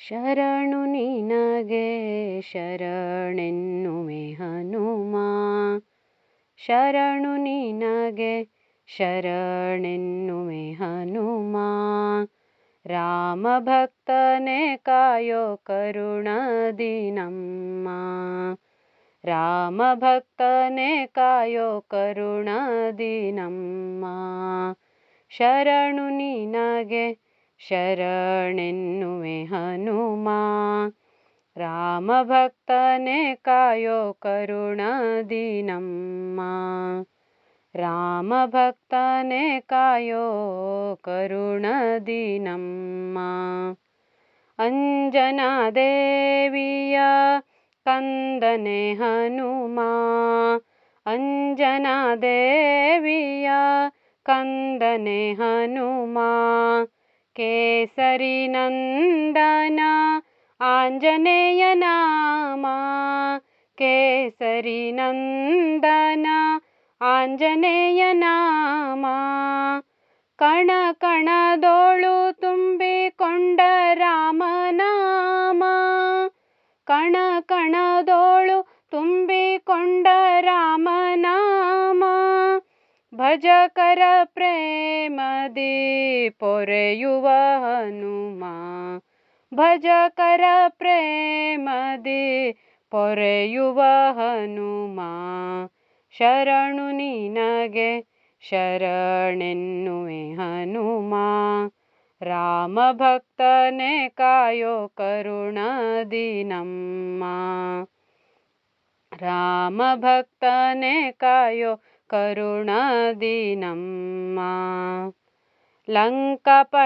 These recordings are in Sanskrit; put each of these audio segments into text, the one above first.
ಶರಣು ನಿನಗೆ ಶರಣೆನ್ನುವೆ ಹನುಮ ಶರಣು ನಿನಗೆ ಶರಣೆನ್ನುವೆ ಹನುಮ ರಾಮ ಭಕ್ತನೇ ಕಾಯೋ ಕರುಣದಿ ನಮ್ಮ ರಾಮ ಭಕ್ತನೇ ಕಾಯೋ ಕರುಣದಿ ನಮ್ಮ ಶರಣು ನಿನಗೆ ಶರಣೆನ್ನುವೆ ಹನುಮ ರಾಮ ಭಕ್ತನೇ ಕಾಯೋ ಕರುಣದಿ ನಮ್ಮ ರಾಮ ಭಕ್ತನೇ ಕಾಯೋ ಕರುಣದಿ ನಮ್ಮ ಅಂಜನಾ ದೇವಿಯ ಕಂದನೆ ಹನುಮ ಅಂಜನಾ ದೇವಿಯ ಕಂದನೆ ಹನುಮ ಕೇಸರಿ ನಂದನ ಆಂಜನೇಯ ನಾಮ. ಕೇಸರಿ ನಂದನ ಆಂಜನೇಯ ಕಣ ಕಣದೋಳು ತುಂಬಿಕೊಂಡ ರಾಮನಾಮ. ಕಣ ಕಣದೋಳು ಭಜಕರ ಪ್ರೇಮದಿ ಪೊರೆಯುವ ಹನುಮ ಭಜಕರ ಪ್ರೇಮದಿ ಪೊರೆಯುವ ಹನುಮ ಶರಣು ನಿನಗೆ ಶರಣೆನ್ನುವೆ ಹನುಮ ರಾಮ ಭಕ್ತನೇ ಕಾಯೋ ಕರುಣದಿ ನಮ್ಮ ರಾಮ ಭಕ್ತನೇ ಕಾಯೋ ಕರುಣದಿ ನಮ್ಮ ಲಂಕಪಟ್ಟಣಕ್ಕೆ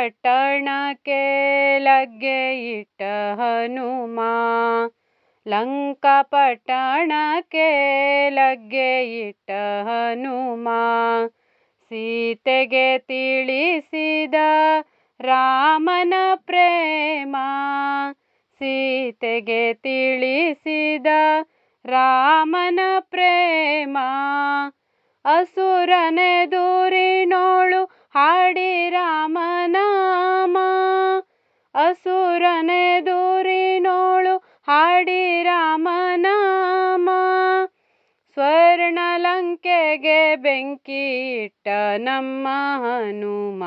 ಇಟ್ಟ ಹನುಮ. ಲಂಕಪಟ್ಟಣಕ್ಕೆ ಇಟ್ಟ ಹನುಮ. ಸೀತೆಗೆ ತಿಳಿಸಿದ ರಾಮನ ಪ್ರೇಮ. ಸೀತೆಗೆ ತಿಳಿಸಿದ ರಾಮನ ಪ್ರೇಮ. ಅಸುರನೆದುರಿನೋಳು ಹಾಡಿ ರಾಮನಾಮ. ಅಸುರನೆದುರಿನೋಳು ಹಾಡಿ ರಾಮನಾಮ. ಸ್ವರ್ಣಲಂಕೆಗೆ ಬೆಂಕಿ ಇಟ್ಟ ನಮ್ಮ ಹನುಮ.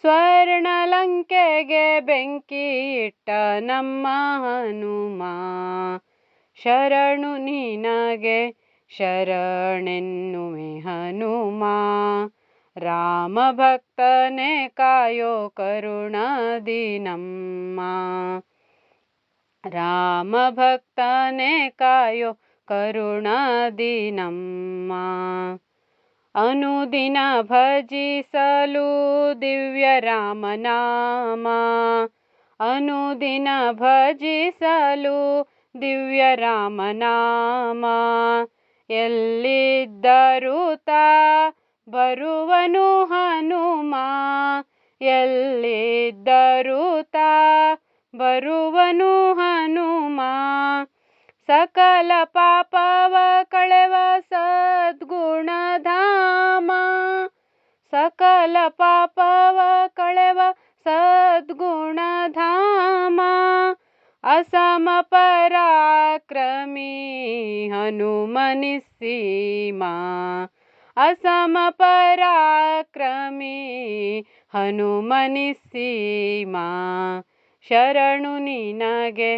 ಸ್ವರ್ಣಲಂಕೆಗೆ ಬೆಂಕಿ ಇಟ್ಟ ನಮ್ಮ ಹನುಮ. ಶರಣು ನಿನಗೆ शरणेन्नु मे हनुमा। रामभक्तने कायो करुणा दीनम् रामभक्तने कायो करुणा दीनम् अनुदिन भजि सलु दिव्य अनुदिन भजि सलु दिव्यमनामा ಎಲ್ಲಿದ್ದರೂ ತಾ ಬರುವನು ಹನುಮ. ಎಲ್ಲಿದ್ದರೂ ತಾ ಬರುವನು ಹನುಮ. ಸಕಲ ಪಾಪವ ಕಳೆವ ಸದ್ಗುಣಧಾಮ. ಸಕಲ ಪಾಪವ ಕಳೆವ ಸದ್ಗುಣಧಾಮ ಅಸಮ ಪರಾಕ್ರಮಿ ಹನುಮನಿಸೀಮ ಅಸಮ ಪರಾಕ್ರಮಿ ಹನುಮನಿಸೀಮ ಶರಣು ನಿನಗೆ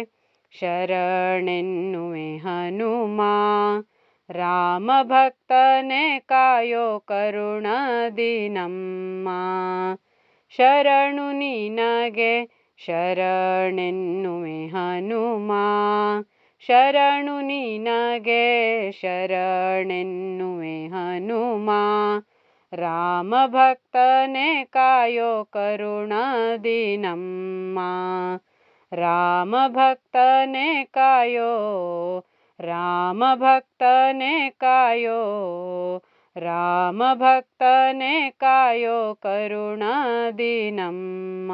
ಶರಣೆನ್ನುವೆ ಹನುಮ ರಾಮ ಭಕ್ತನೇ ಕಾಯೋ ಕರುಣದಿ ನಮ್ಮ ಶರಣು ನಿನಗೆ ಶರಣೆನ್ನುವೆ ಹನುಮ ಶರಣು ನಿನಗೆ ಶರಣೆನ್ನುವೆ ಹನುಮ ರಾಮ ಭಕ್ತನೇ ಕಾಯೋ ಕರುಣದಿ ನಮ್ಮ ರಾಮ ಭಕ್ತನೇ ಕಾಯೋ ರಾಮ ಭಕ್ತನೇ ಕಾಯೋ ರಾಮ ಭಕ್ತನೇ ಕಾಯೋ ಕರುಣದಿ ನಮ್ಮ